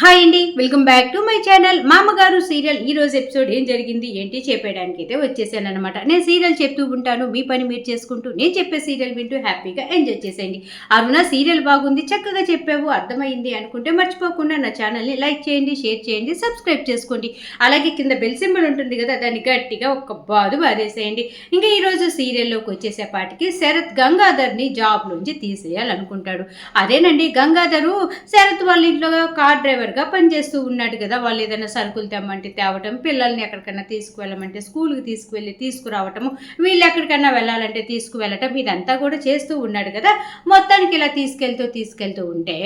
Hi అండి welcome back to my channel. మామగారు serial ఈ రోజు ఎపిసోడ్ ఏం జరిగింది ఏంటి చెప్పేయడానికి అయితే వచ్చేసాను అనమాట నేను సీరియల్ చెప్తూ ఉంటాను మీ పని మీరు చేసుకుంటూ నేను చెప్పే సీరియల్ వింటూ హ్యాపీగా ఎంజాయ్ చేసేయండి. అరుణ సీరియల్ బాగుంది చక్కగా చెప్పావు అర్థమైంది అనుకుంటే మర్చిపోకుండా నా ఛానల్ని లైక్ చేయండి షేర్ చేయండి సబ్స్క్రైబ్ చేసుకోండి. అలాగే కింద బెల్ సింబల్ ఉంటుంది కదా దాన్ని గట్టిగా ఒక బాదు బాధేసేయండి ఇంకా ఈరోజు సీరియల్లోకి వచ్చేసేపాటికి శరత్ గంగాధర్ని జాబ్ నుంచి తీసేయాలనుకుంటాడు. అదేనండి గంగాధరు శరత్ వాళ్ళ ఇంట్లో కార్ డ్రైవర్ డ్రైవర్గా పనిచేస్తూ ఉన్నాడు కదా వాళ్ళు ఏదైనా సరుకులు తెమ్మంటే తేవటం పిల్లల్ని ఎక్కడికైనా తీసుకువెళ్ళమంటే స్కూల్కి తీసుకువెళ్ళి తీసుకురావటము వీళ్ళు ఎక్కడికైనా వెళ్ళాలంటే తీసుకువెళ్ళటం ఇదంతా కూడా చేస్తూ ఉన్నాడు కదా. మొత్తానికి ఇలా తీసుకెళ్తూ తీసుకెళ్తూ ఉంటే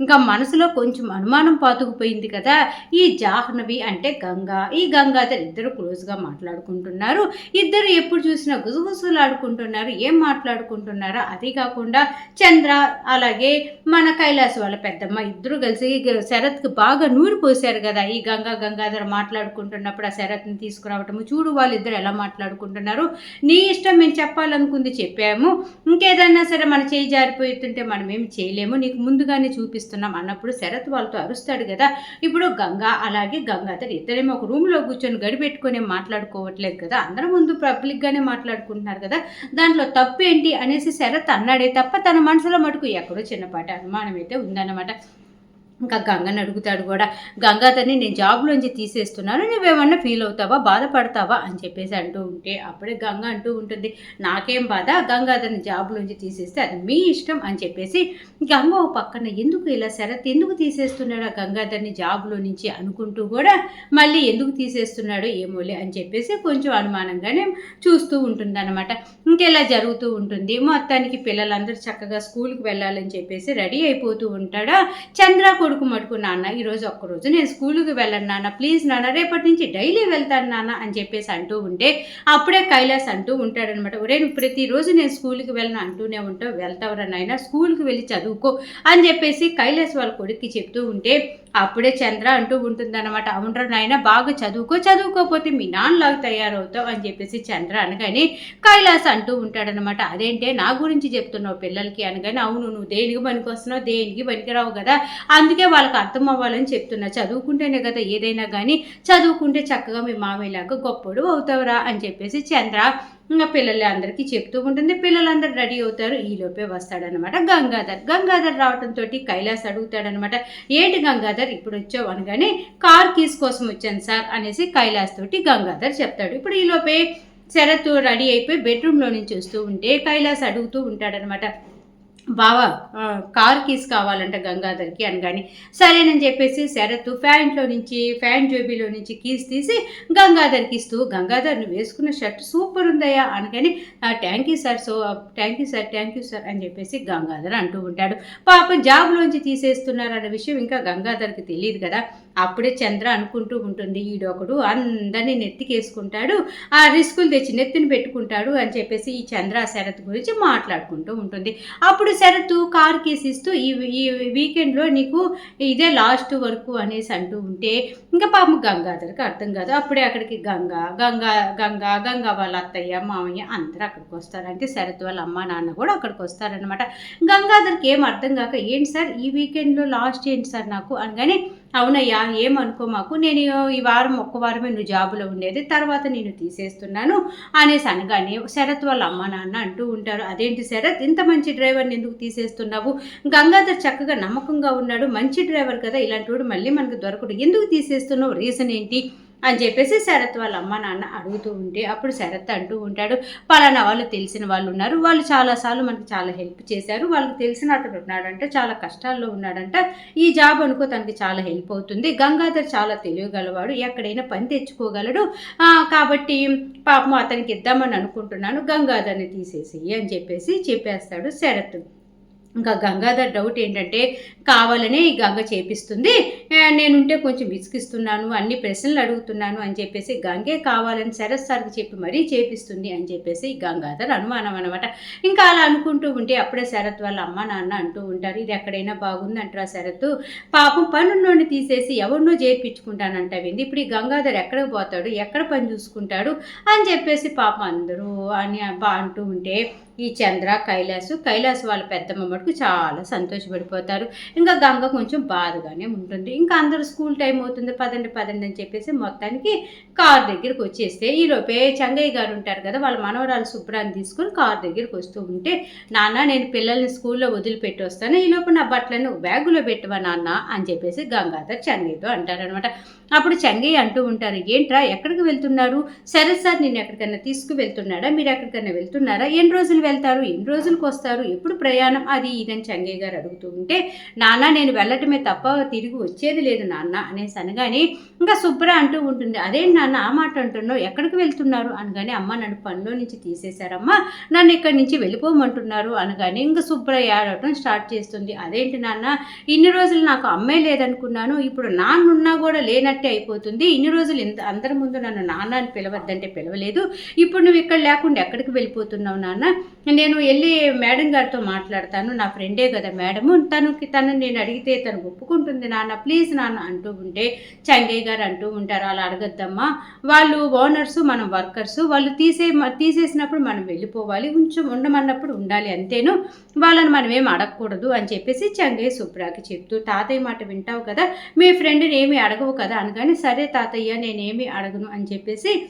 ఇంకా మనసులో కొంచెం అనుమానం పాతుకుపోయింది కదా. ఈ జాహ్నవి అంటే గంగా. ఈ గంగాధర్ ఇద్దరు క్లోజ్గా మాట్లాడుకుంటున్నారు. ఇద్దరు ఎప్పుడు చూసినా గుసగుసలాడుకుంటున్నారు. ఏం మాట్లాడుకుంటున్నారో అది కాకుండా చంద్ర అలాగే మన కైలాస్ వాళ్ళ పెద్దమ్మ ఇద్దరు కలిసి శరత్ శరత్కి బాగా నూరు పోసారు కదా. ఈ గంగా గంగాధర్ మాట్లాడుకుంటున్నప్పుడు ఆ శరత్ని తీసుకురావటము చూడు వాళ్ళిద్దరు ఎలా మాట్లాడుకుంటున్నారు. నీ ఇష్టం మేము చెప్పాలనుకుంది చెప్పాము. ఇంకేదన్నా సరే మన చేయి జారిపోతుంటే మనం ఏమి చేయలేము. నీకు ముందుగానే చూపిస్తున్నాం అన్నప్పుడు శరత్ వాళ్ళతో అరుస్తాడు కదా. ఇప్పుడు గంగా అలాగే గంగాధర్ ఇద్దరేమో ఒక రూమ్లో కూర్చొని గడిపెట్టుకొని మాట్లాడుకోవట్లేదు కదా. అందరం ముందు పబ్లిక్గానే మాట్లాడుకుంటున్నారు కదా. దాంట్లో తప్పు ఏంటి అనేసి శరత్ అన్నాడే తప్ప తన మనసులో మటుకు ఎక్కడో చిన్నపాటి అనుమానం అయితే ఉందన్నమాట. ఇంకా గంగని అడుగుతాడు కూడా గంగాధర్ని నేను జాబ్లోంచి తీసేస్తున్నాను నువ్వేమన్నా ఫీల్ అవుతావా బాధపడతావా? అని చెప్పేసి అంటూ ఉంటే అప్పుడే గంగ అంటూ ఉంటుంది నాకేం బాధ? గంగాధర్ని జాబ్లోంచి తీసేస్తే అది మీ ఇష్టం అని చెప్పేసి గంగ ఓ పక్కన ఎందుకు ఇలా శరత్ ఎందుకు తీసేస్తున్నాడు ఆ గంగాధర్ని జాబ్లో నుంచి? అనుకుంటూ కూడా మళ్ళీ ఎందుకు తీసేస్తున్నాడు ఏమోలే అని చెప్పేసి కొంచెం అనుమానంగానే చూస్తూ ఉంటుందన్నమాట. ఇంకెలా జరుగుతూ ఉంటుంది మొత్తానికి పిల్లలందరూ చక్కగా స్కూల్కి వెళ్ళాలని చెప్పేసి రెడీ అయిపోతూ ఉంటాడా? చంద్ర కొడుకు మటుకు నాన్న ఈరోజు ఒక్కరోజు నేను స్కూల్కి వెళ్ళను నాన్న. ప్లీజ్ నాన్న రేపటి నుంచి డైలీ వెళ్తాను నాన్న అని చెప్పేసి అంటూ ఉంటే అప్పుడే కైలాస్ అంటూ ఉంటాడనమాట. ఒరే నువ్వు ప్రతిరోజు నేను స్కూల్కి వెళ్ళను అంటూనే ఉంటావు వెళ్తావురా నాయన స్కూల్కి వెళ్ళి చదువుకో అని చెప్పేసి కైలాస్ వాళ్ళ కొడుక్కి చెప్తూ ఉంటే అప్పుడే చంద్ర అంటూ ఉంటుందన్నమాట. అవునరా నాయన బాగా చదువుకో చదువుకోకపోతే మీ నాన్నలాగా తయారవుతావు అని చెప్పేసి చంద్ర అనగానే కైలాస్ అంటూ ఉంటాడనమాట అదేంటే నా గురించి చెప్తున్నావు పిల్లలకి అనగానే అవును నువ్వు దేనికి పనికొస్తున్నావు? దేనికి పనికిరావు కదా? అందుకే వాళ్ళకి అర్థం అవ్వాలని చెప్తున్నా. చదువుకుంటేనే కదా ఏదైనా కానీ చదువుకుంటే చక్కగా మీ మామయ్యలాగా గొప్పడు అవుతావురా అని చెప్పేసి చంద్ర ఇంకా పిల్లలు అందరికీ చెప్తూ ఉంటుంది పిల్లలందరూ రెడీ అవుతారు ఈలోపే వస్తాడనమాట గంగాధర్ గంగాధర్ రావడంతో కైలాస్ అడుగుతాడనమాట ఏంటి గంగాధర్? ఇప్పుడు వచ్చావు అనగానే కార్ కీస్ కోసం వచ్చాను సార్ అనేసి కైలాస్ తోటి గంగాధర్ చెప్తాడు. ఇప్పుడు ఈలోపే శరత్ రెడీ అయిపోయి బెడ్రూమ్లో నుంచి వస్తూ ఉంటే కైలాస్ అడుగుతూ ఉంటాడనమాట బావా కార్ కీస్ కావాలంట గంగాధర్కి అనగాని. సరేనని చెప్పేసి శరత్ ఫ్యాంట్లో నుంచి ఫ్యాన్ జోబీలో నుంచి కీస్ తీసి గంగాధర్కి ఇస్తూ గంగాధర్ నువ్వు వేసుకున్న షర్ట్ సూపర్ ఉందయ్యా అనగాని thank you sir so thank you sir thank you sir అని చెప్పేసి గంగాధర్ అంటూ ఉంటాడు. పాపం జాబ్లోంచి తీసేస్తున్నారు అన్న విషయం ఇంకా గంగాధర్కి తెలియదు కదా. అప్పుడే చంద్ర అనుకుంటూ ఉంటుంది ఈడొకడు అందరినీ నెత్తికేసుకుంటాడు ఆ రిస్కులు తెచ్చి నెత్తిని పెట్టుకుంటాడు అని చెప్పేసి ఈ చంద్ర శరత్ గురించి మాట్లాడుకుంటూ ఉంటుంది. అప్పుడు శరత్ కార్ కేసు ఇస్తూ ఈ ఈ వీకెండ్లో నీకు ఇదే లాస్ట్ వరకు అనేసి అంటూ ఉంటే ఇంకా పాపం గంగాధర్కి అర్థం కాదు. అప్పుడే అక్కడికి గంగా గంగా గంగా గంగా వాళ్ళ అత్తయ్య మామయ్య అందరూ అక్కడికి వస్తారు అంటే శరత్ వాళ్ళ అమ్మ నాన్న కూడా అక్కడికి వస్తారనమాట గంగాధర్కి ఏం అర్థం కాక ఏంటి సార్ ఈ వీకెండ్లో లాస్ట్ ఏంటి సార్ నాకు? అనగానే అవునయ్యా ఏమనుకో మాకు. నేను ఈ వారం ఒక్క వారమే నువ్వు జాబులో ఉండేది. తర్వాత నేను తీసేస్తున్నాను అనేసి అనగానే శరత్ వాళ్ళ అమ్మ నాన్న అంటూ ఉంటారు. అదేంటి శరత్ ఇంత మంచి డ్రైవర్ని ఎందుకు తీసేస్తున్నావు? గంగాధర్ చక్కగా నమ్మకంగా ఉన్నాడు. మంచి డ్రైవర్ కదా ఇలాంటి వాడు మళ్ళీ మనకు దొరకడు. ఎందుకు తీసేస్తున్నావు? రీజన్ ఏంటి? అని చెప్పేసి శరత్ వాళ్ళ అమ్మ నాన్న అడుగుతూ ఉంటే అప్పుడు శరత్ అంటూ ఉంటాడు పలానా వాళ్ళు తెలిసిన వాళ్ళు ఉన్నారు. వాళ్ళు చాలాసార్లు మనకి చాలా హెల్ప్ చేశారు. వాళ్ళకి తెలిసిన అతడు ఉన్నాడంట చాలా కష్టాల్లో ఉన్నాడంట. ఈ జాబ్ అనుకో తనకి చాలా హెల్ప్ అవుతుంది. గంగాధర్ చాలా తెలియగలవాడు. ఎక్కడైనా పని తెచ్చుకోగలడు. కాబట్టి పాపం అతనికి ఇద్దామని అనుకుంటున్నాను. గంగాధర్ని తీసేసి అని చెప్పేసి చెప్పేస్తాడు శరత్. ఇంకా గంగాధర్ డౌట్ ఏంటంటే కావాలనే ఈ గంగ చేపిస్తుంది. నేనుంటే కొంచెం విసిగిస్తున్నాను అన్ని ప్రశ్నలు అడుగుతున్నాను అని చెప్పేసి గంగే కావాలని శరత్ సార్కి చెప్పి మరీ చేపిస్తుంది అని చెప్పేసి గంగాధర్ అనుమానం అనమాట ఇంకా అలా అనుకుంటూ ఉంటే అప్పుడే శరత్ వాళ్ళ అమ్మ నాన్న అంటూ ఉంటారు ఇది ఎక్కడైనా బాగుంది అంటారా శరత్ పాపం పనున్నోడిని తీసేసి ఎవరినో చేర్పించుకుంటానంటావింది ఇప్పుడు ఈ గంగాధర్ ఎక్కడికి పోతాడు? ఎక్కడ పని చూసుకుంటాడు? అని చెప్పేసి పాపం అందరూ అని బా అంటూ ఉంటే ఈ చంద్ర కైలాసు కైలాసు వాళ్ళ పెద్దమ్మ మటుకు చాలా సంతోషపడిపోతారు. ఇంకా గంగ కొంచెం బాధగానే ఉంటుంది. ఇంకా అందరూ స్కూల్ టైం అవుతుంది పదండి పదండి అని చెప్పేసి మొత్తానికి కార్ దగ్గరికి వచ్చేస్తే ఈలోపే చంగయ్య గారు ఉంటారు కదా వాళ్ళ మనవరాలు శుభ్రాన్ని తీసుకొని కార్ దగ్గరికి వస్తూ ఉంటే నాన్న నేను పిల్లల్ని స్కూల్లో వదిలిపెట్టి వస్తాను. ఈలోపు నా బట్టలను బ్యాగులో పెట్టవా నాన్న? అని చెప్పేసి గంగాధర్ చంగయ్యతో అంటారనమాట అప్పుడు చంగయ్య అంటూ ఉంటారు ఏంట్రా ఎక్కడికి వెళ్తున్నారు? సరే సార్ నేను ఎక్కడికైనా తీసుకువెళ్తున్నాడా? మీరు ఎక్కడికైనా వెళ్తున్నారా? ఎన్ని రోజులు వెళ్తారు? ఎన్ని రోజులకు వస్తారు? ఎప్పుడు ప్రయాణం? అది ఇదని చంగయ్య గారు అడుగుతూ ఉంటే నాన్న నేను వెళ్ళటమే తప్ప తిరిగి వచ్చేది లేదు నాన్న అనేసి అనగానే ఇంకా శుభ్ర అంటూ ఉంటుంది. అదేంటి నాన్న ఆ మాట అంటున్నావు? ఎక్కడికి వెళ్తున్నారు? అనగానే అమ్మ నన్ను పనిలో నుంచి తీసేశారమ్మా. నన్ను ఇక్కడి నుంచి వెళ్ళిపోమంటున్నారు అనగానే ఇంకా శుభ్ర ఏడవటం స్టార్ట్ చేస్తుంది. అదేంటి నాన్న ఇన్ని రోజులు నాకు అమ్మే లేదనుకున్నాను. ఇప్పుడు నాన్నున్నా కూడా లేనట్టే అయిపోతుంది. ఇన్ని రోజులు ఇంత అందరి ముందు నన్ను నాన్న అని పిలవద్దంటే పిలవలేదు. ఇప్పుడు నువ్వు ఇక్కడ లేకుండా ఎక్కడికి వెళ్ళిపోతున్నావు నాన్న? నేను వెళ్ళి మేడం గారితో మాట్లాడతాను. నా ఫ్రెండే కదా మేడము. తనకి తను నేను అడిగితే తను ఒప్పుకుంటుంది నాన్న. ప్లీజ్ నాన్న అంటూ ఉంటే చంగయ్య గారు అంటూ ఉంటారు. అలా అడగద్దమ్మా. వాళ్ళు ఓనర్స్ మనం వర్కర్స్. వాళ్ళు తీసే తీసేసినప్పుడు మనం వెళ్ళిపోవాలి. కొంచెం ఉండమన్నప్పుడు ఉండాలి అంతేను. వాళ్ళని మనం ఏం అడగకూడదు అని చెప్పేసి చంగయ్య సుబ్రాకి చెప్తూ తాతయ్య మాట వింటావు కదా. మీ ఫ్రెండ్ని ఏమి అడగవు కదా అనగానే సరే తాతయ్య నేనేమి అడగను అని చెప్పేసి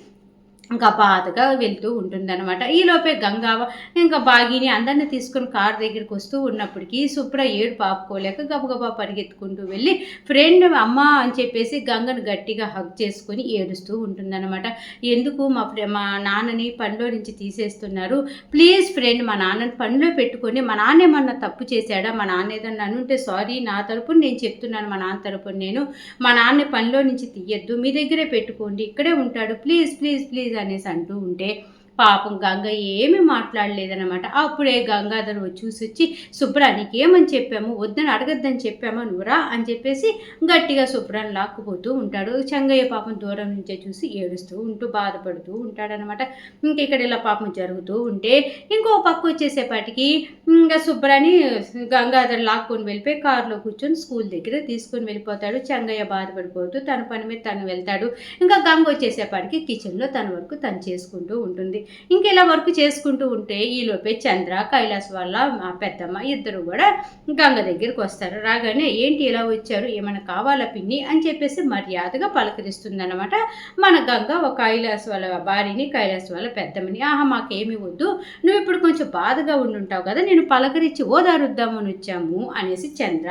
ఇంకా బాధగా వెళ్తూ ఉంటుందన్నమాట. ఈలోపే గంగావ ఇంకా బాగిని అందరిని తీసుకుని కార్ దగ్గరికి వస్తూ ఉన్నప్పటికీ సుప్ర ఏడు పాపుకోలేక గబగబా పరిగెత్తుకుంటూ వెళ్ళి ఫ్రెండ్ అమ్మ అని చెప్పేసి గంగను గట్టిగా హగ్ చేసుకొని ఏడుస్తూ ఉంటుందన్నమాట. ఎందుకు మా ఫ్రె మా నాన్నని పనిలో నుంచి తీసేస్తున్నారు? ప్లీజ్ ఫ్రెండ్ మా నాన్నని పనిలో పెట్టుకొని మా నాన్న ఏమన్నా తప్పు చేశాడా? మా నాన్న ఏదన్నా అనుంటే సారీ నా తరపున నేను చెప్తున్నాను మా నాన్న తరపున నేను. మా నాన్న పనిలో నుంచి తీయద్దు మీ దగ్గరే పెట్టుకోండి ఇక్కడే ఉంటాడు. ప్లీజ్ ప్లీజ్ ప్లీజ్ అనేసి అంటూ ఉంటే పాపం గంగ ఏమీ మాట్లాడలేదనమాట అప్పుడే గంగాధర్ చూసి వచ్చి శుభ్రా నీకేమని చెప్పాము? వద్దని అడగద్దని చెప్పామా నువ్వురా? అని చెప్పేసి గట్టిగా శుభ్రాన్ని లాక్కుపోతూ ఉంటాడు. చంగయ్య పాపం దూరం నుంచే చూసి ఏడుస్తూ ఉంటూ బాధపడుతూ ఉంటాడనమాట ఇంక ఇక్కడ ఇలా పాపం జరుగుతూ ఉంటే ఇంకో పక్క వచ్చేసేపాటికి ఇంకా శుభ్రాని గంగాధర్ లాక్కొని వెళ్ళిపోయి కారులో కూర్చొని స్కూల్ దగ్గర తీసుకొని వెళ్ళిపోతాడు. చంగయ్య బాధపడిపోతూ తన పని మీద తను వెళ్తాడు. ఇంకా గంగ వచ్చేసేపాటికి కిచెన్లో తన వరకు తను చేసుకుంటూ ఉంటుంది. ఇంకెలా వర్క్ చేసుకుంటూ ఉంటే ఈలోపే చంద్ర కైలాస్ వాళ్ళ మా పెద్దమ్మ ఇద్దరు కూడా గంగ దగ్గరికి వస్తారు. రాగానే ఏంటి ఇలా వచ్చారు? ఏమైనా కావాలా పిన్ని? అని చెప్పేసి మర్యాదగా పలకరిస్తుందన్నమాట. మన గంగ ఒక కైలాస్ వాళ్ళ భార్యని కైలాస్ వాళ్ళ పెద్దమ్మని ఆహా మాకేమి వద్దు. నువ్వు ఇప్పుడు కొంచెం బాధగా ఉండుంటావు కదా నేను పలకరించి ఓదారుద్దామని వచ్చాము అనేసి చంద్ర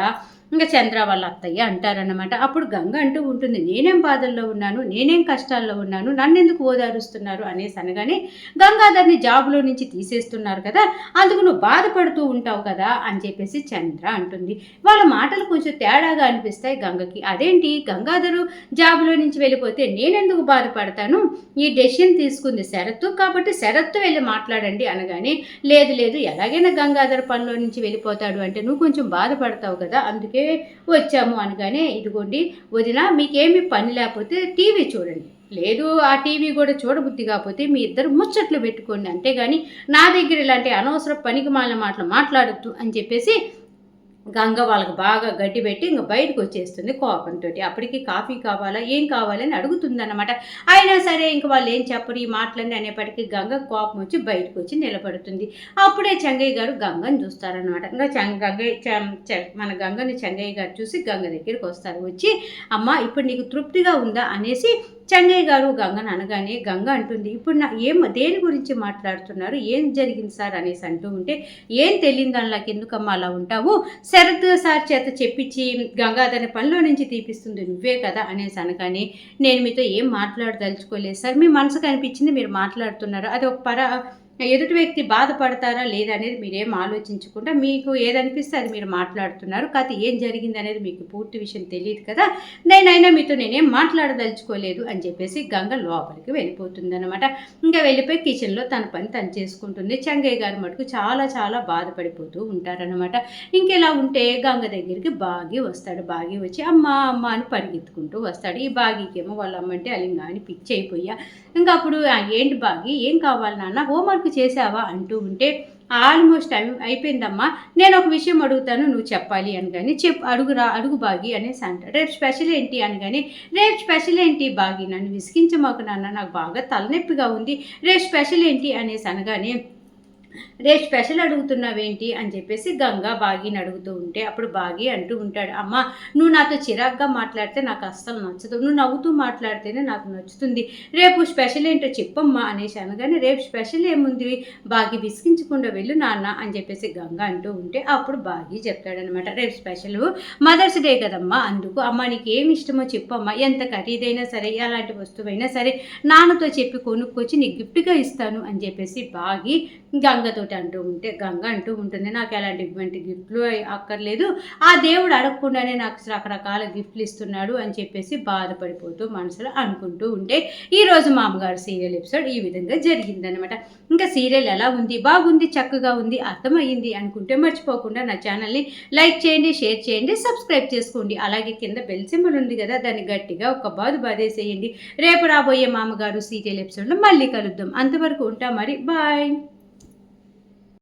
ఇంకా చంద్ర వాళ్ళ అత్తయ్య అంటారన్నమాట. అప్పుడు గంగ అంటూ ఉంటుంది నేనేం బాధల్లో ఉన్నాను నేనేం కష్టాల్లో ఉన్నాను నన్ను ఎందుకు ఓదారుస్తున్నారు? అనేసి అనగానే గంగాధర్ని జాబ్లో నుంచి తీసేస్తున్నారు కదా అందుకు నువ్వు బాధపడుతూ ఉంటావు కదా అని చెప్పేసి చంద్ర అంటుంది. వాళ్ళ మాటలు కొంచెం తేడాగా అనిపిస్తాయి గంగకి. అదేంటి గంగాధరు జాబ్లో నుంచి వెళ్ళిపోతే నేనెందుకు బాధపడతాను? ఈ డెసిషన్ తీసుకుంది శరత్తు కాబట్టి శరత్తు వెళ్ళి మాట్లాడండి అనగానే లేదు లేదు ఎలాగైనా గంగాధర్ పనిలో నుంచి వెళ్ళిపోతాడు అంటే నువ్వు కొంచెం బాధపడతావు కదా అందుకే వచ్చాము అనగానే ఇదిగోండి వదిన మీకేమి పని లేకపోతే టీవీ చూడండి. లేదు ఆ టీవీ కూడా చూడబుద్ధి కాకపోతే మీ ఇద్దరు ముచ్చట్లు పెట్టుకోండి. అంతేగాని నా దగ్గర ఇలాంటి అనవసర పనికి మాలిన మాటలు మాట్లాడద్దు అని చెప్పేసి గంగ వాళ్ళకి బాగా గడ్డి పెట్టి ఇంకా బయటకు వచ్చేస్తుంది కోపంతో అప్పటికి కాఫీ కావాలా ఏం కావాలని అడుగుతుందన్నమాట. అయినా సరే ఇంక వాళ్ళు ఏం చెప్పరు ఈ మాటలన్నీ అనేప్పటికీ గంగ కోపం వచ్చి బయటకు వచ్చి నిలబడుతుంది. అప్పుడే చెంగయ్య గారు గంగని చూస్తారనమాట ఇంకా గంగయ్య మన గంగని చెంగయ్య గారు చూసి గంగ దగ్గరికి వస్తారు. వచ్చి అమ్మ ఇప్పుడు నీకు తృప్తిగా ఉందా? అనేసి చంగయ్య గారు గంగను అనగానే గంగ అంటుంది. ఇప్పుడు నా ఏం దేని గురించి మాట్లాడుతున్నారు? ఏం జరిగింది సార్ అనేసి అంటూ ఉంటే ఏం తెలియదు దానిలోకి ఎందుకమ్మా అలా ఉంటావు? శరత్ సార్ చేత చెప్పించి గంగాధర పనిలో నుంచి తీపిస్తుంది నువ్వే కదా అనేసి అనగానే నేను మీతో ఏం మాట్లాడదలుచుకోలేదు సార్. మీ మనసుకు అనిపించింది మీరు మాట్లాడుతున్నారు. అది ఒక పర ఎదుటి వ్యక్తి బాధపడతారా లేదా అనేది మీరేం ఆలోచించకుండా మీకు ఏదనిపిస్తే అది మీరు మాట్లాడుతున్నారు. కథ ఏం జరిగింది అనేది మీకు పూర్తి విషయం తెలియదు కదా. నేనైనా మీతో నేనేం మాట్లాడదలుచుకోలేదు అని చెప్పేసి గంగ లోపలికి వెళ్ళిపోతుంది ఇంకా వెళ్ళిపోయి కిచెన్లో తన పని తను చేసుకుంటుంది. చంగయ్య గారు మటుకు చాలా చాలా బాధపడిపోతూ ఉంటారనమాట ఇంకెలా ఉంటే గంగ దగ్గరికి బాగి వస్తాడు. బాగి వచ్చి అమ్మ అమ్మ అని పరిగెత్తుకుంటూ వస్తాడు. ఈ బాగికేమో వాళ్ళ అమ్మంటే అలింగా అని పిచ్చి అయిపోయా. ఇంకా అప్పుడు "ఆ, ఏంటి బాగి? ఏం కావాలి నాన్న? హోంవర్క్ చేసావా అంటూ ఉంటే ఆల్మోస్ట్ టైం అయిపోయిందమ్మా నేను ఒక విషయం అడుగుతాను నువ్వు చెప్పాలి అని కానీ చెప్ అడుగురా అడుగు బాగి అనేసి అంటాడు. రేపు స్పెషల్ ఏంటి? అని కానీ రేపు స్పెషల్ ఏంటి బాగి? నన్ను విసిగించమాకు నాన్న నాకు బాగా తలనొప్పిగా ఉంది. రేపు స్పెషల్ ఏంటి? అనేసి అనగానే రేపు స్పెషల్ అడుగుతున్నావేంటి? అని చెప్పేసి గంగా బాగిని అడుగుతూ ఉంటే అప్పుడు బాగి అంటూ ఉంటాడు. అమ్మ నువ్వు నాతో చిరాగ్గా మాట్లాడితే నాకు అస్సలు నచ్చదు. నువ్వు నవ్వుతూ మాట్లాడితేనే నాకు నచ్చుతుంది. రేపు స్పెషల్ ఏంటో చెప్పమ్మా అనేసి అనగానే రేపు స్పెషల్ ఏముంది? బాగి విసిగించకుండా వెళ్ళు నాన్న అని చెప్పేసి గంగ అంటూ ఉంటే అప్పుడు బాగి చెప్తాడనమాట. రేపు స్పెషల్ మదర్స్ డే కదమ్మా అందుకు అమ్మ నీకు ఏమి ఇష్టమో చెప్పమ్మా. ఎంత ఖరీదైనా సరే ఎలాంటి వస్తువైనా సరే నాన్నతో చెప్పి కొనుక్కొచ్చి నీకు గిఫ్ట్గా ఇస్తాను అని చెప్పేసి బాగి గంగతోటి అంటూ ఉంటే గంగ అంటూ ఉంటుంది నాకు ఎలాంటి గిఫ్ట్లు అక్కర్లేదు ఆ దేవుడు అడగకుండానే నాకు రకరకాల గిఫ్ట్లు ఇస్తున్నాడు అని చెప్పేసి బాధపడిపోతూ మనసులో అనుకుంటూ ఉంటే ఈరోజు మామగారు సీరియల్ ఎపిసోడ్ ఈ విధంగా జరిగిందనమాట ఇంకా సీరియల్ ఎలా ఉంది బాగుంది చక్కగా ఉంది అర్థమైంది అనుకుంటే మర్చిపోకుండా నా ఛానల్ని లైక్ చేయండి షేర్ చేయండి సబ్స్క్రైబ్ చేసుకోండి. అలాగే కింద బెల్ సింబల్ ఉంది కదా దాన్ని గట్టిగా ఒక బాధ బాధేసేయండి రేపు రాబోయే మామగారు సీరియల్ ఎపిసోడ్లో మళ్ళీ కలుద్దాం. అంతవరకు ఉంటా మరి బాయ్.